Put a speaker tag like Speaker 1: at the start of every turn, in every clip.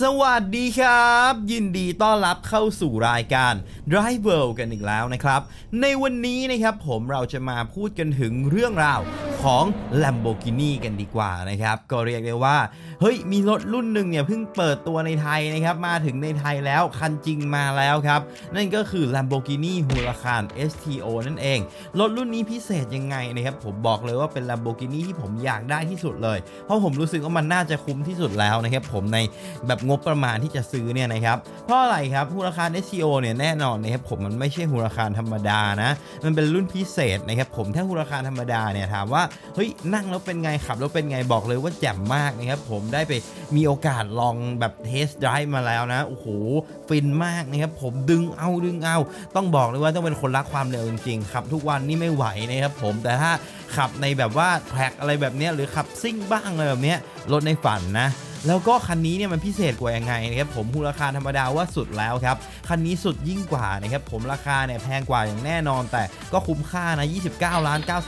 Speaker 1: สวัสดีครับ ยินดีต้อนรับเข้าสู่รายการ Drive World กันอีกแล้วนะครับ ในวันนี้นะครับผมเราจะมาพูดกันถึงเรื่องราว ของ Lamborghini กันดีกว่านะครับก็เรียกได้ว่า เฮ้ยมีรถรุ่นหนึ่งเนี่ยเพิ่งเปิดตัวในไทยนะครับมาถึงในไทยแล้วคันจริงมาแล้วครับ นั่นก็คือ Lamborghini Huracan STO นั่นเอง รถรุ่นนี้พิเศษยังไงนะครับผมบอกเลยว่าเป็น Lamborghini ที่ผมอยากได้ที่สุดเลย เพราะผมรู้สึกว่ามันน่าจะคุ้มที่สุดแล้วนะครับผมในแบบงบประมาณที่จะซื้อเนี่ยนะครับเพราะอะไรครับฮูราคาร STO เนี่ยแน่นอนนะครับผมมันไม่ใช่ฮูราคารธรรมดานะ มันเป็นรุ่นพิเศษนะครับผมถ้าฮูราคารธรรมดาเนี่ยถามว่าเฮ้ยนั่งแล้วเป็นไงขับแล้วเป็นไงบอกเลยว่าแจ่มมากนะครับผมได้ไปมีโอกาสลองแบบเทสไดร์มาแล้วนะโอ้โหฟินมากนะครับผมดึงเอาดึงเอา ต้องบอกเลยว่าต้องเป็นคนรักความเร็วจริงๆขับทุกวันนี่ไม่ไหวนะครับผมแต่ถ้าขับในแบบว่าแทร็กอะไรแบบเนี้ยหรือขับซิ่งบ้างอะไรแบบเนี้ยรถในฝันนะ แล้วก็คันนี้เนี่ยมันพิเศษกว่ายังไงนะครับผมมูลราคาธรรมดาว่าสุดแล้วครับคันนี้สุดยิ่งกว่านะครับผมราคาเนี่ยแพงกว่าอย่างแน่นอน แต่ก็คุ้มค่านะ29ล้าน9 9 0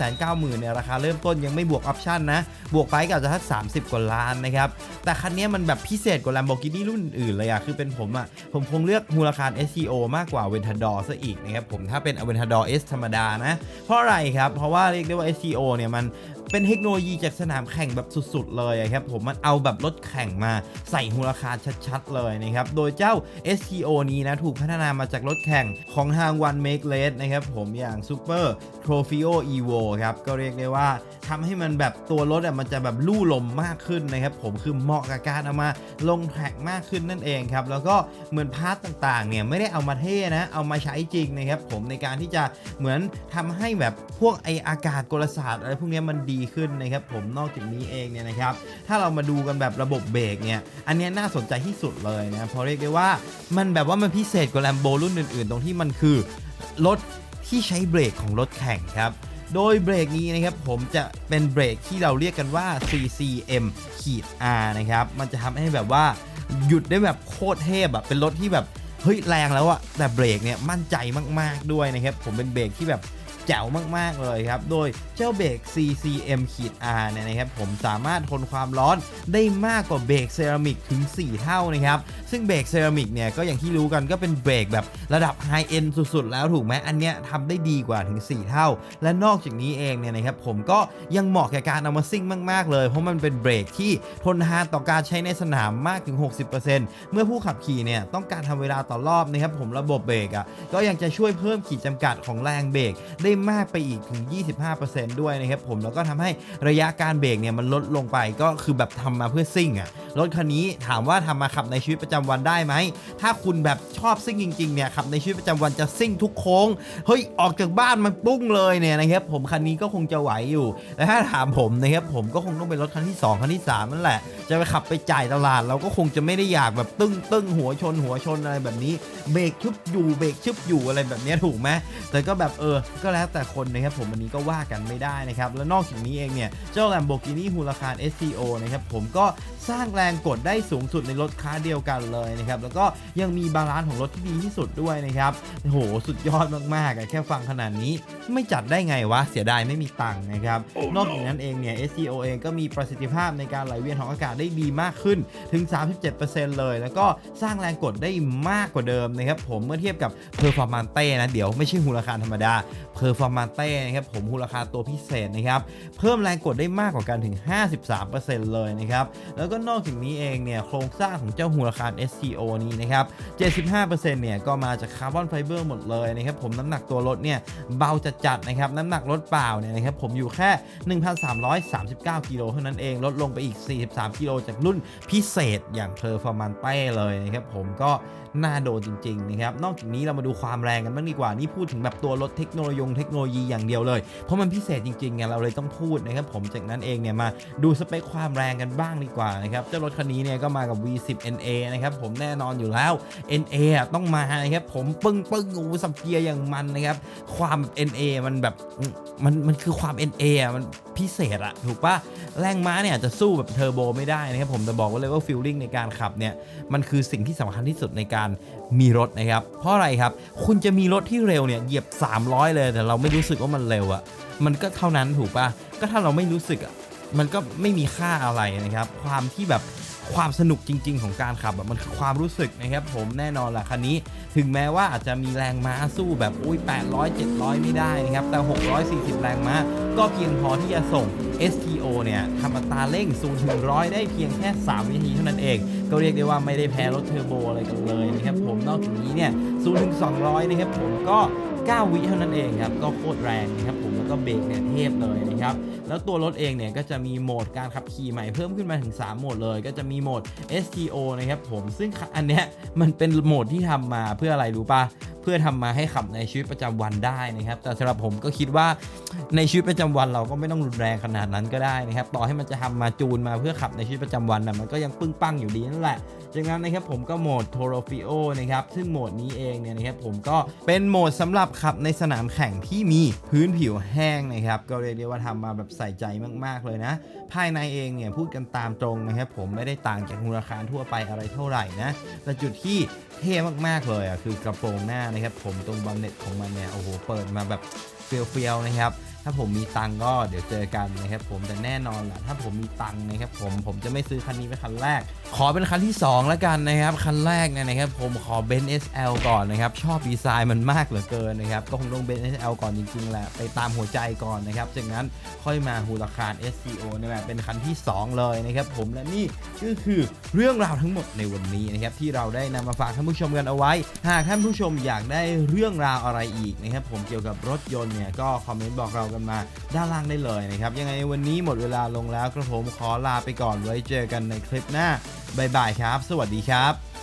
Speaker 1: 0 0เนี่ยราคาเริ่มต้นยังไม่บวกออปชั่นนะบวกไปก็อาจจะทัก30 กว่าล้านนะครับแต่คันนี้มันแบบพิเศษกว่า Lamborghini รุ่นอื่นเลยอะคือเป็นผมอะผมคงเลือกมูลค่า SEO มากกว่า Aventador ซะอีกนะครับผมถ้าเป็น Aventador S ธรรมดานะ เพราะอะไรครับ เพราะว่าเรียกได้ว่า SEO เนี่ยมัน เป็นเทคโนโลยีจากสนามแข่งแบบสุดๆ เลยอะครับผมมันเอาแบบรถแข่งมาใส่มูลค่าชัดๆ เลยนะครับ โดยเจ้า STO นี้นะถูกพัฒนามาจากรถแข่งของทาง One Make Race นะครับผมอย่าง Super Trofeo Evo ครับ ก็เรียกได้ว่าทำให้มันแบบตัวรถอะมันจะแบบลู่ลมมากขึ้นนะครับผมคือเหมาะกับการเอามาลงแท็กมากขึ้นนั่นเองครับ แล้วก็เหมือนพาร์ตต่างๆเนี่ยไม่ได้เอามาเท่นะ เอามาใช้จริงนะครับผมในการที่จะเหมือนทำให้แบบพวกไออากาศกลศาสตร์อะไรพวกนี้มันดีขึ้นนะครับผมนอกจากนี้เองเนี่ยนะครับถ้าเรามาดูกันแบบระบบเบรกเนี่ยอันนี้น่าสนใจที่สุดเลยนะเพราะเรียกได้ว่ามันแบบว่ามันพิเศษกว่าแลมโบรุ่นอื่นๆ ตรงที่มันคือรถที่ใช้เบรกของรถแข่งครับโดยเบรกนี้นะครับผมจะเป็นเบรกที่เราเรียกกันว่า CCM ขีด R นะครับมันจะทำให้แบบว่าหยุดได้แบบโคตรเทพแบบเป็นรถที่แบบเฮ้ยแรงแล้วอะแต่เบรกเนี่ยมั่นใจมากๆด้วยนะครับผมเป็นเบรกที่แบบ จ๋วมาก ๆ เลยครับ โดยเจ้าเบรก CCM ขีด R เนี่ยนะครับ ผมสามารถทนความร้อนได้มากกว่าเบรกเซรามิกถึง 4 เท่านะครับ ซึ่งเบรกเซรามิกเนี่ยก็อย่างที่รู้กันก็เป็นเบรกแบบระดับไฮเอ็นสุด ๆ แล้วถูกไหมอันเนี้ยทำได้ดีกว่าถึง 4 เท่า และนอกจากนี้เองเนี่ยนะครับผมก็ยังเหมาะแก่การเอามาซิ่งมาก ๆ เลย เพราะมันเป็นเบรกที่ทนทานต่อการใช้ในสนามมากถึง 60%เมื่อผู้ขับขี่เนี่ยต้องการทำเวลาต่อรอบนะครับผมระบบเบรกอะก็ยังจะช่วยเพิ่มขีดจำกัดของแรงเบรกได้มากไปอีกถึง 25%ด้วยนะครับผมแล้วก็ทำให้ระยะการเบรกเนี่ยมันลดลงไปก็คือแบบทำมาเพื่อซิ่งอะรถคันนี้ถามว่าทำมาขับในชีวิตประจำวันได้ไหม ถ้าคุณแบบชอบซิ่งจริงๆเนี่ยขับในชีวิตประจำวันจะซิ่งทุกโค้ง เฮ้ย ออกจากบ้านมันปุ้งเลยเนี่ยนะครับผมคันนี้ก็คงจะไหวอยู่แต่ถ้าถามผมนะครับผมก็คงต้องเป็นรถคันที่ 2 คันที่ 3 นั่นแหละ จะไปขับไปจ่ายตลาด เราก็คงจะไม่ได้อยากแบบตึ้งตึ้งหัวชนหัวชนอะไรแบบนี้เบรกชึบอยู่เบรกชึบอยู่อะไรแบบนี้ถูกไหมแต่ก็แบบเออก็แล้วแต่คนนะครับผมอันนี้ก็ว่ากันไม่ได้นะครับ แล้วนอกจากนี้เองเนี่ย เจ้า Lamborghini Huracan STO นะครับผมก็สร้างแรงกดได้สูงสุดในรถค้าเดียวกันเลยนะครับ แล้วก็ยังมีบาลานซ์ของรถที่ดีที่สุดด้วยนะครับโอ้โหสุดยอดมากๆอะแค่ฟังขนาดนี้ไม่จัดได้ไงวะเสียดายไม่มีตังค์นะครับนอกจากนั้นเองเนี่ย SCO เองก็มีประสิทธิภาพในการไหลเวียนของอากาศได้ดีมากขึ้นถึง 37%เลย แล้วก็สร้างแรงกดได้มากกว่าเดิมนะครับผมเมื่อเทียบกับ Performante นะเดี๋ยวไม่ใช่ฮูราคารธรรมดา Performante นะครับผมฮูราคาตัวพิเศษนะครับ เพิ่มแรงกดได้มากกว่ากันถึง 53%เลยนะครับ แล้วก็นอกจากนี้เองเนี่ย โครงสร้างของเจ้าฮูราคาร SCO นี้นะครับ 75%เนี่ยก็มาจากคาร์บอนไฟเบอร์หมดเลยนะครับผมน้ำหนักตัวรถเนี่ยเบาจัดๆนะครับ น้ำหนักรถเปล่าเนี่ยนะครับผมอยู่แค่ 1,339 กิโลเท่านั้นเอง ลดลงไปอีก 43 กิโลจากรุ่นพิเศษอย่างเพอร์ฟอร์มันเต้เลยนะครับผมก็น่าโดนจริงๆนะครับ นอกจากนี้เรามาดูความแรงกันบ้างดีกว่า นี่พูดถึงแบบตัวรถเทคโนโลยีเทคคโนโลยีอย่างเดียวเลย เพราะมันพิเศษจริงๆไงเราเลยต้องพูดนะครับผมจากนั้นเองเนี่ยมาดูสเปคความแรงกันบ้างดีกว่านะครับเจ้ารถคันนี้เนี่ยก็มากับ V10 NA นะครับผมแน่นอนอยู่แล้ว NA ต้องมานะครับผมปึ้งปึ้งอ้สับเกียร์อย่างมันนะครับความ NA มันแบบ มันมันคือความ NA อะมันพิเศษอะถูกปะแรงม้าเนี่ยจะสู้แบบเทอร์โบไม่ได้นะครับผมแต่บอกไว้เลยว่าฟิลลิ่งในการขับเนี่ยมันคือสิ่งที่สำคัญที่สุดในการมีรถนะครับ เพราะอะไรครับ คุณจะมีรถที่เร็วเนี่ยเหยียบ 300 เลย แต่เราไม่รู้สึกว่ามันเร็วอะมันก็เท่านั้นถูกปะก็ถ้าเราไม่รู้สึกอะมันก็ไม่มีค่าอะไรนะครับ ความที่แบบ ความสนุกจริง ๆ ของการขับแบบมันคือความรู้สึกนะครับผมแน่นอนแหละคันนี้ ถึงแม้ว่าอาจจะมีแรงม้าสู้แบบอุ้ย800 700 ไม่ได้นะครับแต่ 640 แรงม้า ก็เพียงพอที่จะส่ง STO เนี่ยทำอัตราเร่ง0ถึง100 ได้เพียงแค่ 3 วินาทีเท่านั้นเอง ก็เรียกได้ว่าไม่ได้แพ้รถเทอร์โบอะไรกันเลยนะครับผมนอกจากนี้เนี่ย0ถึง200 นะครับผมก็ 9 วิเท่านั้นเองครับก็โคตรแรงนะครับผม แล้วก็เบรกเนี่ยเทพเลยนะครับแล้วตัวรถเองเนี่ยก็จะมีโหมดการขับขี่ใหม่เพิ่มขึ้นมาถึง 3 โหมดเลย ก็จะมีโหมด STO นะครับผมซึ่งอันเนี้ยมันเป็นโหมดที่ทำมาเพื่ออะไรรู้ปะ พื่อทำมาให้ขับในชีวิตประจำวันได้นะครับ แต่สำหรับผมก็คิดว่าในชีวิตประจำวันเราก็ไม่ต้องรุนแรงขนาดนั้นก็ได้นะครับ ต่อให้มันจะทำมาจูนมาเพื่อขับในชีวิตประจำวันนะมันก็ยังปึ้งปังอยู่ดีนั่นแหละจากนั้นนะครับผมก็โหมด t o r o f i o นะครับซึ่งโหมดนี้เองเนี่ยนะครับผมก็เป็นโหมดสำหรับขับในสนามแข่งที่มีพื้นผิวแห้งนะครับก็เรียกได้ว่าทำมาแบบใส่ใจมากๆเลยนะ ภายในเองเนี่ยพูดกันตามตรงนะครับผมไม่ได้ต่างจากมูลค่าทั่วไปอะไรเท่าไหร่นะแต่จุดที่เท่มากๆเลยอะคือกระโปรงหน้านะครับผมตรงบอมเน็ตของมันเนี่ยโอ้โหเปิดมาแบบเฟียวๆนะครับ ถ้าผมมีตังก็เดี๋ยวเจอกันนะครับผมแต่แน่นอนแหละถ้าผมมีตังนะครับผมผมจะไม่ซื้อคันนี้เป็นคันแรก ขอเป็นคันที่ 2 แล้วกันนะครับ คันแรกเนี่ยนะครับผมขอเบน SL ก่อนนะครับ ชอบดีไซน์มันมากเหลือเกินนะครับ ก็คงต้องเบน SL ก่อนจริงๆแหละไปตามหัวใจก่อนนะครับจากนั้นค่อยมาฮูลาคาร SCO นี่ยแบบเป็นคันที่ 2 เลยนะครับผมและนี่ก็คือเรื่องราวทั้งหมดในวันนี้นะครับที่เราได้นำมาฝากท่านผู้ชมกันเอาไว้ หากท่านผู้ชมอยากได้เรื่องราวอะไรอีกนะครับผมเกี่ยวกับรถยนต์เนี่ยก็คอมเมนต์บอกเรากันมาด้านล่างได้เลยนะครับ ยังไงวันนี้หมดเวลาลงแล้วกระผมขอลาไปก่อนไว้เจอกันในคลิปหน้าบายบายครับ สวัสดีครับ